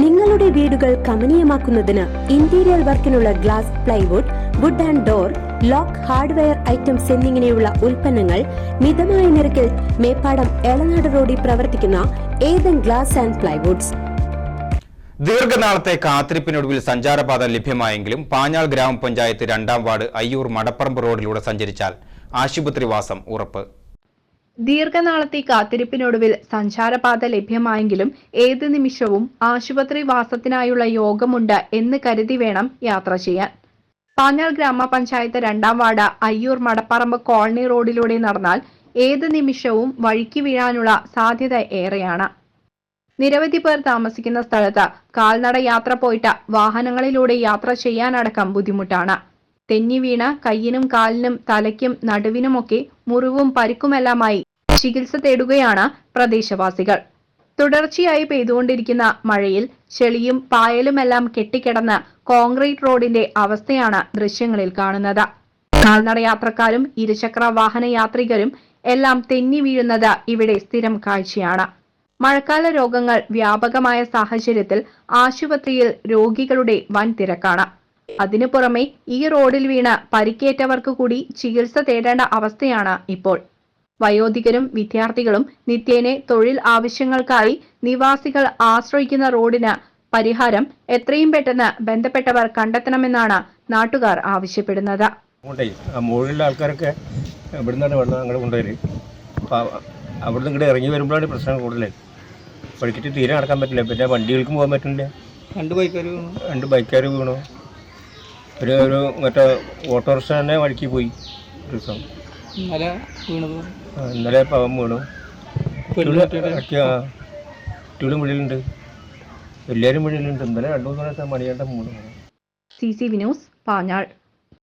നിങ്ങളുടെ വീടുകൾ കമനീയമാക്കുന്നതിന് interior വർക്കിനുള്ള glass plywood wood and door lock hardware items എന്നിങ്ങനെയുള്ള ഉൽപ്പന്നങ്ങൾ മിതമായ നിരക്കിൽ മേപ്പാടം എളനാട് റോഡിൽ പ്രവർത്തിക്കുന്ന ഏതൻ ഗ്ലാസ് ആൻഡ് പ്ലൈവുഡ്സ് ദീർഘനാളത്തെ കാത്തിരിപ്പിനൊടുവിൽ സഞ്ചാരപാത ലഭ്യമായെങ്കിലും പാഞ്ഞാൾ ഗ്രാമപഞ്ചായത്ത് രണ്ടാം വാർഡ് അയ്യൂർ മടപ്പറമ്പ് റോഡിലൂടെ സഞ്ചരിച്ചാൽ ആശുപത്രിവാസം ഉറപ്പ്. ദീർഘനാളത്തെ കാത്തിരിപ്പിനൊടുവിൽ സഞ്ചാരപാത ലഭ്യമായെങ്കിലും ഏത് നിമിഷവും ആശുപത്രി വാസത്തിനായുള്ള യോഗമുണ്ട് എന്ന് കരുതി വേണം യാത്ര ചെയ്യാൻ. പാഞ്ഞാൾ ഗ്രാമപഞ്ചായത്ത് രണ്ടാം വാർഡ് അയ്യൂർ മടപ്പറമ്പ് കോളനി റോഡിലൂടെ നടന്നാൽ ഏത് നിമിഷവും വഴിക്ക് വീഴാനുള്ള സാധ്യത ഏറെയാണ്. നിരവധി പേർ താമസിക്കുന്ന സ്ഥലത്ത് കാൽനട യാത്ര പോയിട്ട് വാഹനങ്ങളിലൂടെ യാത്ര ചെയ്യാനടക്കം ബുദ്ധിമുട്ടാണ്. തെന്നി വീണ കയ്യിനും കാലിനും തലയ്ക്കും നടുവിനുമൊക്കെ മുറിവും പരിക്കുമെല്ലാമായി ചികിത്സ തേടുകയാണ് പ്രദേശവാസികൾ. തുടർച്ചയായി പെയ്തുകൊണ്ടിരിക്കുന്ന മഴയിൽ ചെളിയും പായലുമെല്ലാം കെട്ടിക്കിടന്ന് കോൺക്രീറ്റ് റോഡിന്റെ അവസ്ഥയാണ് ദൃശ്യങ്ങളിൽ കാണുന്നത്. കാൽനട യാത്രക്കാരും ഇരുചക്ര വാഹന യാത്രികരും എല്ലാം തെന്നി വീഴുന്നത് ഇവിടെ സ്ഥിരം കാഴ്ചയാണ്. മഴക്കാല രോഗങ്ങൾ വ്യാപകമായ സാഹചര്യത്തിൽ ആശുപത്രിയിൽ രോഗികളുടെ വൻ തിരക്കാണ് അതിനു പുറമെ ഈ റോഡിൽ വീണ് പരിക്കേറ്റവർക്ക് കൂടി ചികിത്സ തേടേണ്ട അവസ്ഥയാണ് ഇപ്പോൾ. വയോധികരും വിദ്യാർത്ഥികളും നിത്യേനെ തൊഴിൽ ആവശ്യങ്ങൾക്കായി നിവാസികൾ ആശ്രയിക്കുന്ന റോഡിന് പരിഹാരം എത്രയും പെട്ടെന്ന് ബന്ധപ്പെട്ടവർ കണ്ടെത്തണമെന്നാണ് നാട്ടുകാർ ആവശ്യപ്പെടുന്നത്. മുകളിലുള്ള ആൾക്കാരൊക്കെ ഇവിടെ നിന്നാണ് വെള്ളം അങ്ങോട്ട് കൊണ്ടുവരും അപ്പോൾ അവിടെ നിന്ന് ഇറങ്ങി വരുമ്പോഴാണ് പ്രശ്നം കൂടുതലായി പഠിച്ചിട്ട് തീരെ നടക്കാൻ പറ്റില്ല. പിന്നെ വണ്ടികൾക്കും പോകാൻ പറ്റില്ല. രണ്ട് ബൈക്കാർ വീണു. രണ്ട് ബൈക്കാർ വീണു. ഒരു ഒരു മറ്റേ ഓട്ടോറിക്ഷ തന്നെ വഴിക്ക് പോയി ഒരു ദിവസം. ഇന്നലെ വീണത്? ആ, ഇന്നലെ പവൻ വീണു. കുട്ടികളും വീടിലുണ്ട് എല്ലാവരും വീടിലുണ്ട് ഇന്നലെ രണ്ടു മൂന്ന് ദിവസം മണിയാണ്ട് മൂന്ന് സി സി വിനോസ് ന്യൂസ് പാഞ്ഞാൾ.